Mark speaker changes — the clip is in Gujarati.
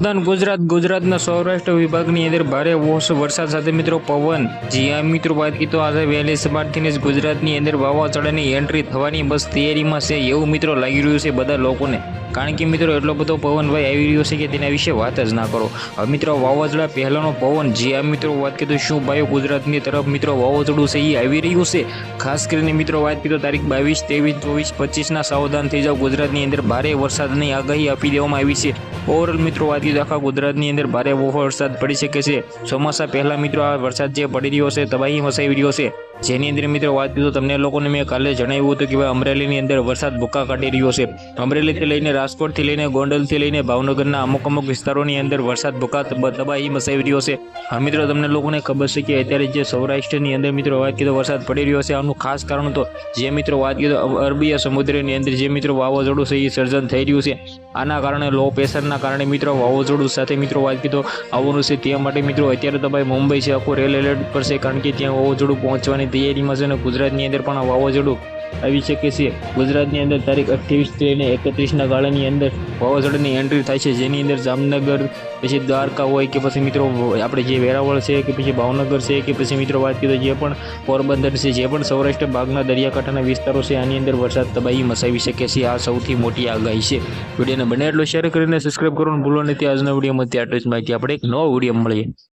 Speaker 1: ઉત્તર ગુજરાત, ગુજરાતના સૌરાષ્ટ્ર વિભાગની અંદર ભારે ઓછો વરસાદ સાથે મિત્રો પવન. જી આ મિત્રો વાત તો આજે વહેલી સવારથી જ ગુજરાતની અંદર વાવાઝોડાની એન્ટ્રી થવાની બસ તૈયારીમાં છે એવું મિત્રો લાગી રહ્યું છે બધા લોકોને. કારણ કે મિત્રો, એટલો બધો પવન ભાઈ આવી રહ્યો છે કે તેના વિશે વાત જ ના કરો. હવે મિત્રો, વાવાઝોડા પહેલાંનો પવન, જે આ મિત્રો વાત કીધું શું ભાઈઓ ગુજરાતની તરફ મિત્રો વાવાઝોડું છે એ આવી રહ્યું છે? ખાસ કરીને મિત્રો, વાત કીધું તારીખ બાવીસ, ત્રેવીસ, ચોવીસ, પચીસના સાવધાન થઈ જાઓ. ગુજરાતની અંદર ભારે વરસાદની આગાહી આપી દેવામાં આવી છે. ઓવરઓલ મિત્રો, વાત કીધું આખા ગુજરાતની અંદર ભારે વરસાદ પડી શકે છે. ચોમાસા પહેલાં મિત્રો, આ વરસાદ જે પડી રહ્યો છે, તબાહી મચાવી રહ્યો છે. જેની અંદર મિત્રો વાત કીધું તમને લોકોને મેં કાલે જણાવ્યું હતું કે ભાઈ અમરેલીની અંદર વરસાદ ભૂકા કાઢી રહ્યો છે. અમરેલીથી લઈને રાજકોટથી લઈને ગોંડલથી લઈને ભાવનગરના અમુક અમુક વિસ્તારોની અંદર વરસાદ ભૂકા તબ- તબાહી મચાવી રહ્યો છે. હા મિત્રો, તમને લોકોને ખબર છે કે અત્યારે જે સૌરાષ્ટ્રની અંદર મિત્રો વાત કીધો વરસાદ પડી રહ્યો છે. આનું ખાસ કારણ તો જે મિત્રો વાત કીધો અરબીય સમુદ્રની અંદર જે મિત્રો વાવાઝોડું છે એ સર્જન થઈ રહ્યું છે. આના કારણે લો પ્રેશરના કારણે મિત્રો વાવાઝોડું સાથે મિત્રો વાત કીધો આવવાનું છે. તે માટે મિત્રો અત્યારે તો મુંબઈ છે, આખું રેલ એલર્ટ પર છે કારણ કે ત્યાં વાવાઝોડું પહોંચવાની તૈયારીમાં છે અને ગુજરાતની અંદર પણ વાવાઝોડું આવી શકે છે. ગુજરાતની અંદર તારીખ અઠ્યાવીસથી લઈને એકત્રીસના ગાળાની અંદર વાવાઝોડાની એન્ટ્રી થાય છે. જેની અંદર જામનગર, પછી દ્વારકા હોય કે પછી મિત્રો આપણે જે વેરાવળ છે કે પછી ભાવનગર છે કે પછી મિત્રો વાત કરીએ તો જે પણ પોરબંદર છે, જે પણ સૌરાષ્ટ્ર ભાગના દરિયાકાંઠાના વિસ્તારો છે, આની અંદર વરસાદ, તબાહી મચાવી શકે છે. આ સૌથી મોટી આગાહી છે. વિડીયોને બને એટલો શેર કરીને સબસ્ક્રાઈબ કરવાનું ભૂલો નથી. આજના વિડીયોમાં ત્યાં માહિતી આપણે એક નવો વીડિયો મળીએ.